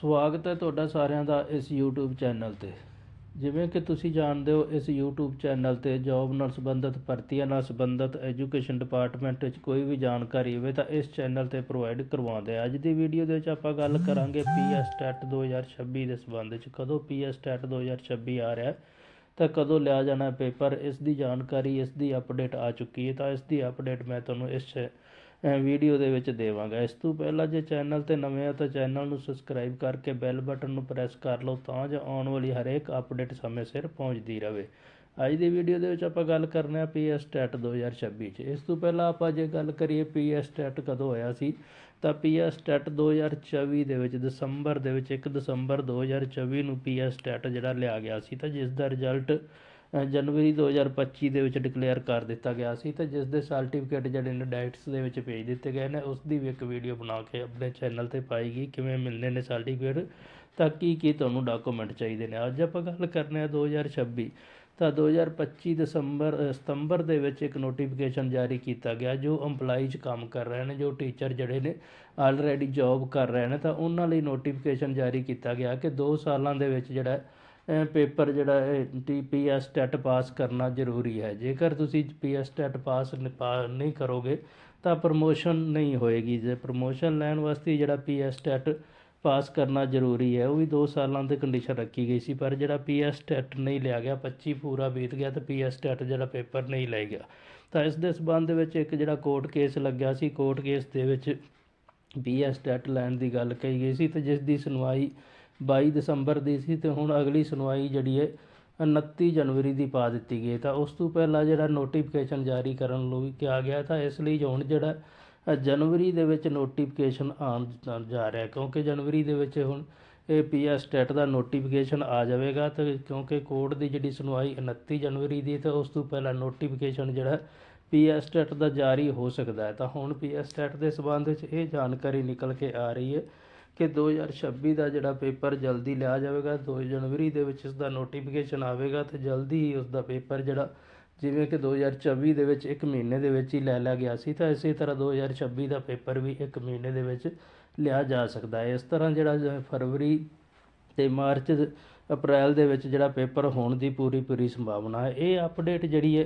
ਸਵਾਗਤ ਹੈ ਤੁਹਾਡਾ ਸਾਰਿਆਂ ਦਾ ਇਸ YouTube ਚੈਨਲ ਤੇ। ਜਿਵੇਂ ਕਿ ਤੁਸੀਂ ਜਾਣਦੇ ਹੋ ਇਸ YouTube ਚੈਨਲ ਤੇ ਜੌਬ ਨਾਲ ਸੰਬੰਧਿਤ ਭਰਤੀਆਂ ਨਾਲ ਸੰਬੰਧਿਤ ਐਜੂਕੇਸ਼ਨ ਡਿਪਾਰਟਮੈਂਟ ਵਿੱਚ ਕੋਈ ਵੀ ਜਾਣਕਾਰੀ ਹੋਵੇ ਤਾਂ ਇਸ ਚੈਨਲ ਤੇ ਪ੍ਰੋਵਾਈਡ ਕਰਵਾਉਂਦੇ ਆ। ਅੱਜ ਦੀ ਵੀਡੀਓ ਦੇ ਵਿੱਚ ਆਪਾਂ ਗੱਲ ਕਰਾਂਗੇ ਪੀਐਸ ਟੈਟ 2026 ਦੇ ਸੰਬੰਧ ਵਿੱਚ। ਕਦੋਂ ਪੀਐਸ ਟੈਟ 2026 ਆ ਰਿਹਾ ਤਾਂ ਕਦੋਂ ਲਿਆ ਜਾਣਾ ਪੇਪਰ ਇਸ ਦੀ ਜਾਣਕਾਰੀ ਇਸ ਦੀ ਅਪਡੇਟ ਆ ਚੁੱਕੀ ਹੈ। ਤਾਂ ਇਸ ਦੀ ਅਪਡੇਟ ਮੈਂ ਤੁਹਾਨੂੰ ਇਸ ਅ, ਵੀਡੀਓ ਦੇ ਵਿੱਚ ਦੇਵਾਂਗਾ। ਇਸ ਤੋਂ ਪਹਿਲਾਂ ਜੇ ਚੈਨਲ ਤੇ ਨਵੇਂ ਆ ਤਾਂ ਚੈਨਲ ਨੂੰ ਸਬਸਕ੍ਰਾਈਬ ਕਰਕੇ ਬੈਲ ਬਟਨ ਨੂੰ ਪ੍ਰੈਸ ਕਰ ਲਓ ਤਾਂ ਜੋ ਆਉਣ ਵਾਲੀ ਹਰੇਕ ਅਪਡੇਟ ਸਮੇਂ ਸਿਰ ਪਹੁੰਚਦੀ ਰਹੇ ਅੱਜ ਦੀ ਵੀਡੀਓ ਦੇ ਵਿੱਚ ਆਪਾਂ ਗੱਲ ਕਰਨੇ ਆ ਪੀਐਸ ਟੈਟ 2026 ਚ। ਇਸ ਤੋਂ ਪਹਿਲਾਂ ਆਪਾਂ ਜੇ ਗੱਲ ਕਰੀਏ ਪੀਐਸ ਟੈਟ ਕਦੋਂ ਹੋਇਆ ਸੀ, ਤਾਂ ਪੀਐਸ ਟੈਟ 2024 ਦੇ ਵਿੱਚ, ਦਸੰਬਰ ਦੇ ਵਿੱਚ 1 ਦਸੰਬਰ 2024 ਨੂੰ ਪੀਐਸ ਟੈਟ ਜਿਹੜਾ ਲਿਆ ਗਿਆ ਸੀ, ਤਾਂ ਜਿਸ ਦਾ ਰਿਜ਼ਲਟ ਜਨਵਰੀ 2025 ਦੇ ਵਿੱਚ ਡਿਕਲੇਅਰ ਕਰ ਦਿੱਤਾ ਗਿਆ ਸੀ ਤੇ ਜਿਸ ਦੇ ਸਰਟੀਫਿਕੇਟ ਜਿਹੜੇ ਨੇ ਡਾਇਟਸ ਦੇ ਵਿੱਚ ਭੇਜ ਦਿੱਤੇ ਗਏ ਨੇ, ਉਸ ਦੀ ਵੀ ਇੱਕ ਵੀਡੀਓ ਬਣਾ ਕੇ ਆਪਣੇ ਚੈਨਲ ਤੇ ਪਾਈ ਗਈ, ਕਿਵੇਂ ਮਿਲਣੇ ਨੇ ਸਰਟੀਫਿਕੇਟ ਤਾਂ ਕੀ ਕੀ ਤੁਹਾਨੂੰ ਡਾਕੂਮੈਂਟ ਚਾਹੀਦੇ ਨੇ। ਅੱਜ ਆਪਾਂ ਗੱਲ ਕਰਨੇ ਆ 2026 ਤਾਂ 2025 ਦਸੰਬਰ ਸਤੰਬਰ ਦੇ ਵਿੱਚ ਇੱਕ ਨੋਟੀਫਿਕੇਸ਼ਨ ਜਾਰੀ ਕੀਤਾ ਗਿਆ, ਜੋ EMPLOYEE ਕੰਮ ਕਰ ਰਹੇ ਨੇ, ਜੋ ਟੀਚਰ ਜਿਹੜੇ ਨੇ ਆਲਰੇਡੀ ਜੌਬ ਕਰ ਰਹੇ ਨੇ, ਤਾਂ ਉਹਨਾਂ ਲਈ ਨੋਟੀਫਿਕੇਸ਼ਨ ਜਾਰੀ ਕੀਤਾ ਗਿਆ ਕਿ 2 ਸਾਲਾਂ ਦੇ ਵਿੱਚ ਜਿਹੜਾ ਪੇਪਰ ਜਿਹੜਾ ਹੈ ਟੀਪੀਐਸ ਟੈਟ ਪਾਸ ਕਰਨਾ ਜ਼ਰੂਰੀ ਹੈ। ਜੇਕਰ ਤੁਸੀਂ ਪੀਐਸ ਟੈਟ ਪਾਸ ਪਾ- ਨਹੀਂ ਕਰੋਗੇ, ਤਾਂ ਪ੍ਰਮੋਸ਼ਨ ਨਹੀਂ ਹੋਏਗੀ। ਜੇ ਪ੍ਰਮੋਸ਼ਨ ਲੈਣ ਵਾਸਤੇ ਜਿਹੜਾ ਪੀਐਸ ਟੈਟ ਪਾਸ ਕਰਨਾ ਜ਼ਰੂਰੀ ਹੈ, ਉਹ ਵੀ 2 ਸਾਲਾਂ ਦੀ ਕੰਡੀਸ਼ਨ ਰੱਖੀ ਗਈ ਸੀ। ਪਰ ਜਿਹੜਾ ਪੀਐਸ ਟੈਟ ਨਹੀਂ ਲਿਆ ਗਿਆ 25 ਪੂਰਾ ਬੀਤ ਗਿਆ ਤੇ ਪੀਐਸ ਟੈਟ ਜਿਹੜਾ ਪੇਪਰ ਨਹੀਂ ਲੈ ਗਿਆ। ਤਾਂ ਇਸ ਦੇ ਸਬੰਧ ਵਿੱਚ ਇੱਕ ਜਿਹੜਾ ਕੋਰਟ ਕੇਸ ਲੱਗਿਆ ਸੀ ਕੋਰਟ ਕੇਸ ਦੇ ਵਿੱਚ ਪੀਐਸ ਟੈਟ ਲੈਣ ਦੀ ਗੱਲ ਕਹੀ ਗਈ ਸੀ ਤੇ ਜਿਸ ਦੀ ਸੁਣਵਾਈ 22 ਦਸੰਬਰ ਦੀ ਸੀ ਤੇ ਹੁਣ ਅਗਲੀ ਸੁਣਵਾਈ ਜਿਹੜੀ ਹੈ 29 ਜਨਵਰੀ ਦੀ ਪਾ ਦਿੱਤੀ ਗਈ ਤਾਂ ਉਸ ਤੋਂ ਪਹਿਲਾਂ ਜਿਹੜਾ ਨੋਟੀਫਿਕੇਸ਼ਨ ਜਾਰੀ ਕਰਨ ਲਈ ਕਿਹਾ ਗਿਆ ਤਾਂ ਇਸ ਲਈ ਹੁਣ ਜਿਹੜਾ ਜਨਵਰੀ ਦੇ ਵਿੱਚ ਨੋਟੀਫਿਕੇਸ਼ਨ ਆਉਣ ਜਾ- ਰਿਹਾ ਕਿਉਂਕਿ ਜਨਵਰੀ ਦੇ ਵਿੱਚ ਹੁਣ ਇਹ ਪੀਐਸ ਟੈਟ ਦਾ ਨੋਟੀਫਿਕੇਸ਼ਨ ਆ ਜਾਵੇਗਾ ਤੇ ਕਿਉਂਕਿ ਕੋਰਟ ਦੀ ਜਿਹੜੀ ਸੁਣਵਾਈ 29 ਜਨਵਰੀ ਦੀ ਹੈ, ਤਾਂ ਉਸ ਤੋਂ ਪਹਿਲਾਂ ਨੋਟੀਫਿਕੇਸ਼ਨ ਜਿਹੜਾ ਪੀਐਸ ਟੈਟ ਦਾ ਜਾਰੀ ਹੋ ਸਕਦਾ ਹੈ। ਤਾਂ ਹੁਣ ਪੀਐਸ ਟੈਟ ਦੇ ਸਬੰਧ ਵਿੱਚ ਇਹ ਜਾਣਕਾਰੀ ਨਿਕਲ ਕੇ ਆ ਰਹੀ ਹੈ ਕਿ 2026 ਦਾ ਜਿਹੜਾ ਪੇਪਰ ਜਲਦੀ ਲਿਆ ਜਾਵੇਗਾ 2 ਜਨਵਰੀ ਦੇ ਵਿੱਚ ਇਸ ਦਾ ਨੋਟੀਫਿਕੇਸ਼ਨ ਆਵੇਗਾ ਤੇ ਜਲਦੀ ਹੀ ਉਸ ਦਾ ਪੇਪਰ ਜਿਹੜਾ ਜਿਵੇਂ ਕਿ 2024 ਦੇ ਵਿੱਚ ਇੱਕ ਮਹੀਨੇ ਦੇ ਵਿੱਚ ਹੀ ਲੈ ਲਿਆ ਗਿਆ ਸੀ, ਤਾਂ ਇਸੇ ਤਰ੍ਹਾਂ 2026 ਦਾ ਪੇਪਰ ਵੀ ਇੱਕ ਮਹੀਨੇ ਦੇ ਵਿੱਚ ਲਿਆ ਜਾ ਸਕਦਾ ਹੈ। ਇਸ ਤਰ੍ਹਾਂ ਜਿਹੜਾ ਫਰਵਰੀ ਤੇ ਮਾਰਚ, ਅਪ੍ਰੈਲ ਦੇ ਵਿੱਚ ਜਿਹੜਾ ਪੇਪਰ ਹੋਣ ਦੀ ਪੂਰੀ ਪੂਰੀ ਸੰਭਾਵਨਾ ਹੈ। ਇਹ ਅਪਡੇਟ ਜਿਹੜੀ ਹੈ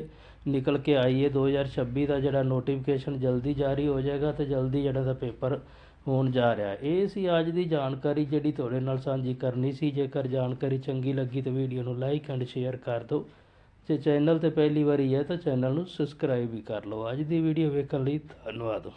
ਨਿਕਲ ਕੇ ਆਈ ਹੈ 2026 ਦਾ ਜਿਹੜਾ ਨੋਟੀਫਿਕੇਸ਼ਨ ਜਲਦੀ ਜਾਰੀ ਹੋ ਜਾਏਗਾ ਤੇ ਜਲਦੀ ਜਿਹੜਾ ਦਾ ਪੇਪਰ ਹੋਣ ਜਾ ਰਿਹਾ। ਇਹ ਸੀ ਅੱਜ ਦੀ ਜਾਣਕਾਰੀ ਜਿਹੜੀ ਤੁਹਾਡੇ ਨਾਲ ਸਾਂਝੀ ਕਰਨੀ ਸੀ। ਜੇਕਰ ਜਾਣਕਾਰੀ ਚੰਗੀ ਲੱਗੀ ਤਾਂ ਵੀਡੀਓ ਨੂੰ ਲਾਈਕ ਐਂਡ ਸ਼ੇਅਰ ਕਰ ਦਿਓ। ਜੇ ਚੈਨਲ ਤੇ ਪਹਿਲੀ ਵਾਰੀ ਹੈ ਤਾਂ ਚੈਨਲ ਨੂੰ ਸਬਸਕ੍ਰਾਈਬ ਵੀ ਕਰ ਲਓ। ਅੱਜ ਦੀ ਵੀਡੀਓ ਵੇਖਣ ਲਈ ਧੰਨਵਾਦ।